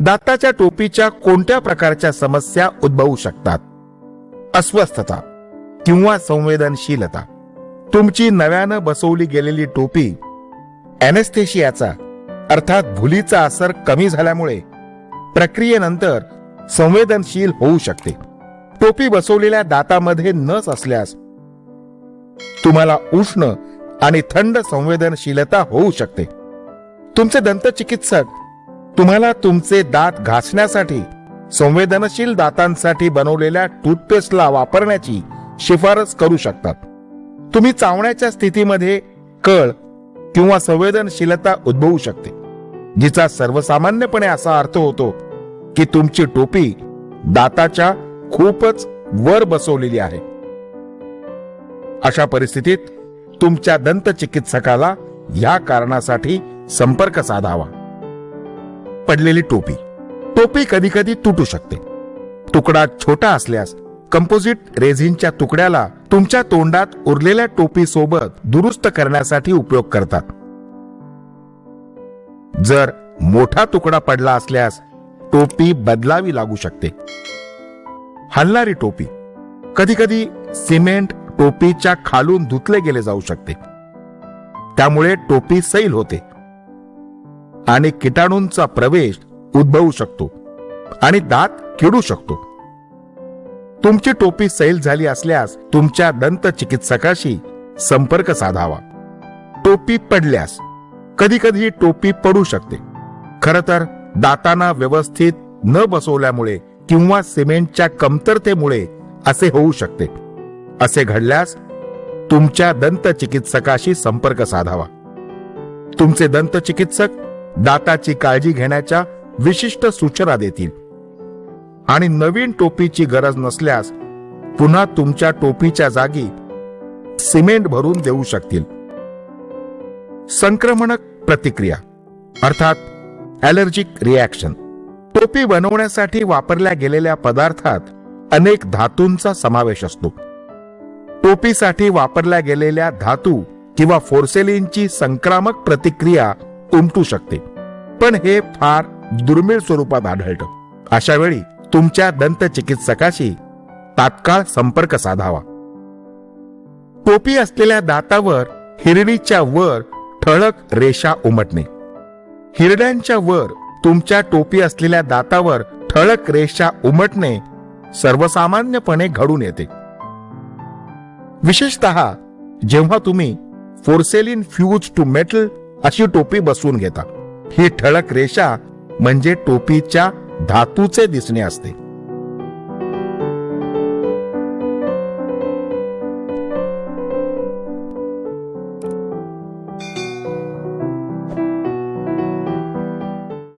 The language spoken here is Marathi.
दाताच्या टोपीच्या कोणत्या प्रकारच्या समस्या उद्भवू शकतात? अस्वस्थता किंवा संवेदनशीलता. तुमची नव्यानं बसवली गेलेली टोपी अॅनेस्थेशियाचा अर्थात भुलीचा असर कमी झाल्यामुळे प्रक्रियेनंतर संवेदनशील होऊ शकते. टोपी बसवलेल्या दातामध्ये नस असल्यास तुम्हाला उष्ण आणि थंड संवेदनशीलता होऊ शकते. तुमचे दंतचिकित्सक तुम्हाला तुमचे दात घासण्यासाठी संवेदनशील दातांसाठी बनवलेल्या टूथपेस्टला वापरण्याची शिफारस करू शकतात. तुम्ही चावण्याच्या स्थितीमध्ये कळ किंवा संवेदनशीलता उद्भवू शकते जिचा सर्वसामान्यपणे असा अर्थ होतो की तुमची टोपी दाताच्या खूपच वर बसवलेली आहे. अशा परिस्थितीत तुमच्या दंत चिकित्सकाला या कारणासाठी संपर्क साधावा. पडलेली टोपी. टोपी कधी कधी तुटू शकते. तुकडा छोटा असल्यास कंपोजिट रेझिनच्या तुकड्याला तुमच्या तोंडात उरलेल्या टोपी सोबत दुरुस्त करण्यासाठी उपयोग करतात. जर मोठा तुकडा पडला असल्यास टोपी बदलावी लागू शकते. हलणारी टोपी. कधी कधी सिमेंट टोपीच्या खालून धुतले गेले जाऊ शकते. त्यामुळे टोपी सैल होते. आणि किटाणूंचा प्रवेश उद्भवू शकतो आणि दात किडू शकतो. तुमची टोपी सैल झाली असल्यास तुमच्या दंत चिकित्सकाशी संपर्क साधावा. टोपी पडल्यास कधी कधी टोपी पडू शकते. खर तर दातांना व्यवस्थित न बसवल्यामुळे किंवा सिमेंटच्या कमतरतेमुळे असे होऊ शकते. असे घडल्यास तुमच्या दंत चिकित्सकाशी संपर्क साधावा. तुमचे दंत चिकित्सक दाताची काळजी घेण्याच्या विशिष्ट सूचना देतील. आणि नवीन टोपीची गरज नसल्यास पुन्हा तुमच्या टोपीच्या जागी सिमेंट भरून देऊ शकतील. संक्रमणक प्रतिक्रिया अर्थात ॲलर्जिक रिॲक्शन. टोपी बनवण्यासाठी वापरल्या गेलेल्या पदार्थात अनेक धातूंचा समावेश असतो. टोपीसाठी वापरल्या गेलेल्या धातू किंवा फोर्सेलिनची संक्रामक प्रतिक्रिया उमटू शकते. पण हे फार दुर्मिळ स्वरूपात आढळतं अशा वेळी तुमच्या दंत चिकित्सकाशी तात्काळ संपर्क साधावा. टोपी असलेल्या दातावर हिरडीच्या वर ठळक रेषा उमटणे. हिरड्यांच्या वर तुमच्या टोपी असलेल्या दातावर ठळक रेषा उमटणे सर्वसामान्यपणे घडून येते. विशेषतः जेव्हा तुम्ही फोर्सेलिन फ्यूज टू मेटल अशी टोपी बसवून घेतात ही ठळक रेषा म्हणजे टोपीच्या धातूचे दिसणे असते.